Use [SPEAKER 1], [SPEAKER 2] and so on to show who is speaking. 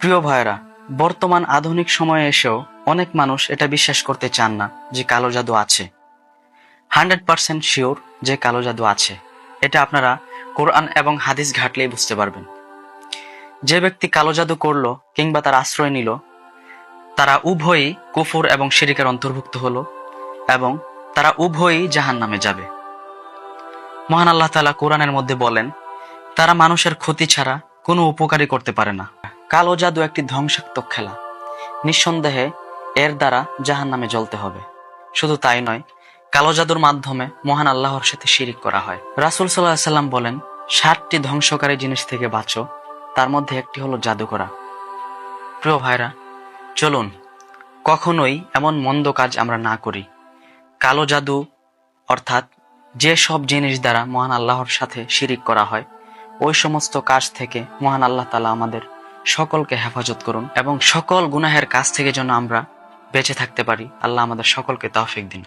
[SPEAKER 1] প্রিয় ভাইরা বর্তমান আধুনিক সময়ে এসেও অনেক মানুষ এটা বিশ্বাস করতে চান না যে কালো জাদু আছে। হান্ড্রেড পার্সেন্ট শিওর যে কালো জাদু আছে। এটা আপনারা কোরআন এবং হাদিস ঘাটলেই বুঝতে পারবেন। যে ব্যক্তি কালো জাদু করল কিংবা তার আশ্রয় নিল, তারা উভয়ই কুফুর এবং শিরিকের অন্তর্ভুক্ত হলো এবং তারা উভয়ই জাহান নামে যাবে। মহান আল্লাহ তালা কোরআনের মধ্যে বলেন, তারা মানুষের ক্ষতি ছাড়া কোনো উপকারই করতে পারে না। কালো জাদু একটি ধ্বংসাত্মক খেলা। নিঃসন্দেহে, এর দ্বারা জাহান নামে জ্বলতে হবে। শুধু তাই নয়, কালো জাদুর মাধ্যমে মহান আল্লাহর সাথে শিরিক করা হয়। রাসুল সাল্লাহ সাল্লাম বলেন ষাটটি ধ্বংসকারী জিনিস থেকে বাঁচো, তার মধ্যে একটি হলো জাদু করা প্রিয় ভাইরা, চলুন, কখনোই এমন মন্দ কাজ আমরা না করি। কালো জাদু, অর্থাৎ যে সব জিনিস দ্বারা মহান আল্লাহর সাথে শিরিক করা হয়, ওই সমস্ত কাজ থেকে মহান আল্লাহ তালা আমাদের সকলকে হেফাজত করুন এবং সকল গুনাহের কাছ থেকে যেন আমরা বেঁচে থাকতে পারি। আল্লাহ আমাদের সকলকে তৌফিক দিন।